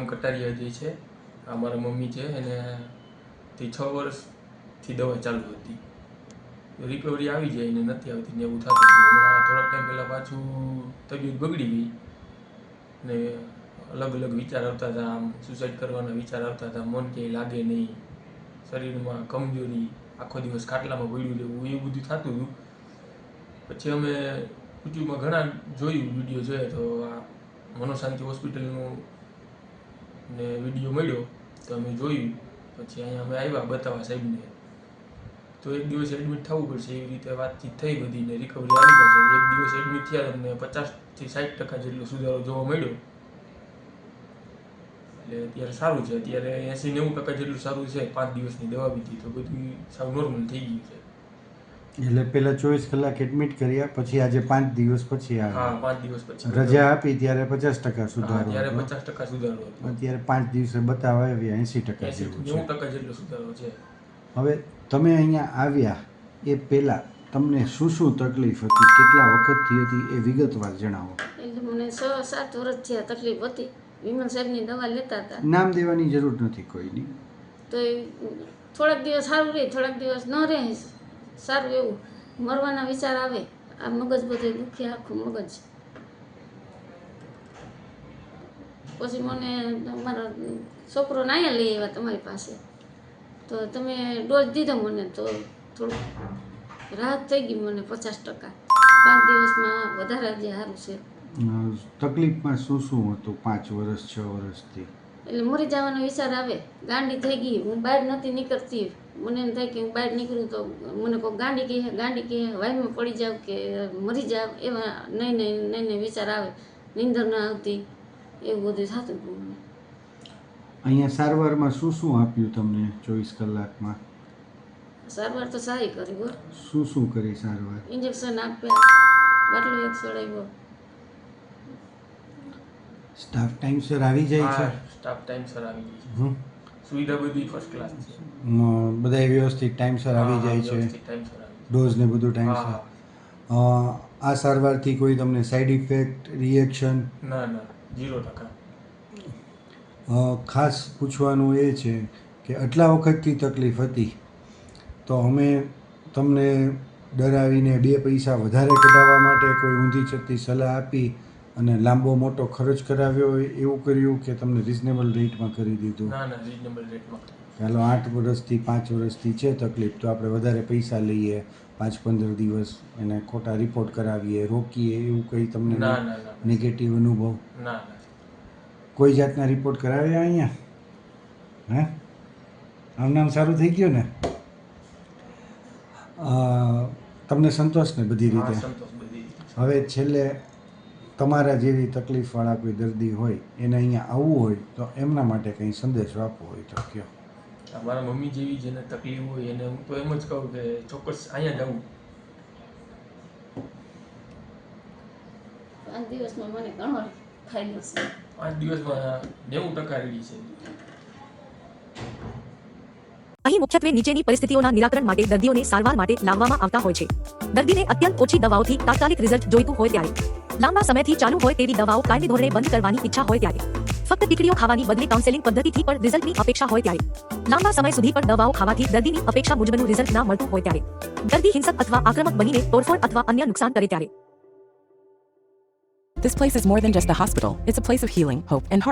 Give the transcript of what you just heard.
ગામ કટારિયા જે છે. આ મારા મમ્મી છે એને તે છ વર્ષથી દવા ચાલુ હતી. રિકવરી આવી જાય ને નથી આવતી ને એવું થતું હમણાં થોડાક ટાઈમ પહેલાં પાછું તબિયત બગડી ગઈ ને અલગ અલગ વિચાર આવતા હતા. આમ સુસાઇડ કરવાના વિચાર આવતા હતા. મન ક્યાંય લાગે નહીં. શરીરમાં કમજોરી આખો દિવસ ખાટલામાં પડ્યું રહેવું એ બધું થતું હતું. પછી અમે યુટ્યુબમાં ઘણા જોયું, વીડિયો જોયા તો આ મનોશાંતિ હોસ્પિટલનું ને વીડિયો મળ્યો તો અમે જોયું. પછી અહીંયા અમે આવ્યા બતાવવા સાહેબને. તો એક દિવસ એડમિટ થવું પડશે એવી રીતે વાતચીત થઈ બધી ને રિકવરી આવી જશે. એક દિવસ એડમિટ થયા તમને પચાસથી સાઠ ટકા જેટલો સુધારો જોવા મળ્યો. એટલે અત્યારે સારું છે. અત્યારે એંસી નેવું ટકા જેટલું સારું છે. પાંચ દિવસની દવા પીધી તો બધું સાવ નોર્મલ થઈ ગયું છે. એટલે પેલા ચોવીસ કલાક એડમિટ કર્યા પછી આજે પાંચ દિવસ પછી હા પાંચ દિવસ પછી રજા આપી ત્યારે પચાસ ટકા સુધારો ત્યારે પચાસ ટકા સુધારો અત્યારે પાંચ દિવસે બતાવવા આવ્યા એંસી ટકા જેવું છે. ટકા જેટલો સુધારો છે. હવે તમે અહીંયા આવ્યા એ પહેલા તમને શું શું તકલીફ હતી? કેટલા વખતથી હતી એ વિગતવાર જણાવો. એટલે મને છ સાત વર્ષ થયા તકલીફ હતી. વિમલ સાહેબની દવા લેતા હતા. નામ દેવાની જરૂર નથી કોઈની. તો થોડાક દિવસ સારું રહે થોડાક દિવસ ન રહે. સારું એવું. મરવાના વિચાર આવે. આ મગજ બધે દુખી, આખું મગજ. પછી મને મારો છોકરો નાયા લઈ આવ્યા તમારી પાસે. તો તમે ડોઝ દીધો મને તો થોડું રાહત થઈ ગઈ મને પચાસ ટકા. પાંચ દિવસમાં વધારે જે સારું છે. તકલીફમાં શું શું હતું? પાંચ વર્ષ છ વર્ષથી એટલે મરી જવાનો વિચાર આવે. ગાંડી થઈ ગઈ હું બહાર નથી નીકળતી. મને એમ થાય કે હું બહાર નીકળું તો મને કોઈ ગાંડી કહે ગાંડી કહે વાયમાં પડી જાવ કે મરી જાવ એવા નહીં નહીં નહીં નહીં વિચાર આવે. નીંદર ના આવતી. એવું બધું થતું હતું અહીંયા સારવારમાં શું શું આપ્યું તમને ચોવીસ કલાકમાં? સારવાર તો સારી કરી શું શું કરી સારવાર? ઇન્જેક્શન આપ્યા બાટલો એક ચડાવ્યો સ્ટાફ ટાઈમસર આવી જાય છે. સ્ટાફ સ્ટાફ ટાઈમસર આવી જાય છે. સુવિધા બધી ફર્સ્ટ ક્લાસ છે. બધા બધાય વ્યવસ્થિત ટાઈમસર આવી જાય છે. ડોઝ ને બધું ટાઈમસર આ સારવારથી કોઈ તમને સાઈડ ઇફેક્ટ રિએક્શન ના ના ઝીરો ટકા. ખાસ પૂછવાનું એ છે કે આટલા વખતથી તકલીફ હતી તો અમે તમને ડરાવીને બે પૈસા વધારે કઢાવવા માટે કોઈ ઊંધી ચડતી સલાહ આપી અને લાંબો મોટો ખર્ચ કરાવ્યો હોય એવું કર્યું કે તમને રિઝનેબલ રેટમાં કરી દીધું. ના ના રિઝનેબલ રેટમાં ચાલો આઠ વર્ષથી પાંચ વર્ષથી છે તકલીફ તો આપણે વધારે પૈસા લઈએ પાંચ પંદર દિવસ એને ખોટા રિપોર્ટ કરાવીએ રોકીએ એવું કંઈ તમને નેગેટિવ અનુભવ? કોઈ જાતના રિપોર્ટ કરાવ્યા અહીંયા? હે? આમ નામ સારું થઈ ગયું ને? તમને સંતોષ ને બધી રીતે. હવે છેલ્લે તમારા જેવી તકલીફવાળા કોઈ દર્દી હોય એને અહીંયા આવવું હોય તો એમના માટે કંઈ સંદેશો આપવો હોય તો કયો મારા મમ્મી જેવી જેને તકલીફ હોય એને હું તો એમ જ કહું કે ચોક્કસ અહીંયા જવું પાંચ દિવસમાં મને ઘણો ફાયદો છે. પાંચ દિવસમાં નેવું ટકા રેડી છે. અહીં મુખ્યત્વે નીચેની પરિસ્થિતિઓના નિરાકરણ માટે દર્દીઓને સારવાર માટે લાવવામાં આવતા હોય છે. દર્દીને અત્યંત ઓછી દવાઓથી તાત્કાલિક રિઝલ્ટ જોઈતું હોય ત્યારે. લાંબા સમયથી ચાલુ હોય તેવી દવાઓ કાયમી ધોરણે બંધ કરવાની ઈચ્છા હોય ત્યારે. ફક્ત ટીકડીઓ ખાવાની બદલે કાઉન્સેલિંગ પદ્ધતિથી પણ રિઝલ્ટની અપેક્ષા હોય ત્યારે. લાંબા સમય સુધી પણ દવાઓ ખાવાથી દર્દીની અપેક્ષા મુજબનું રિઝલ્ટ ના મળતું હોય ત્યારે. દર્દી હિંસક અથવા આક્રમક બનીને તોડફોડ અથવા અન્ય નુકસાન કરે ત્યારે. This place is more than just a hospital, it's a place of healing, hope, and heart.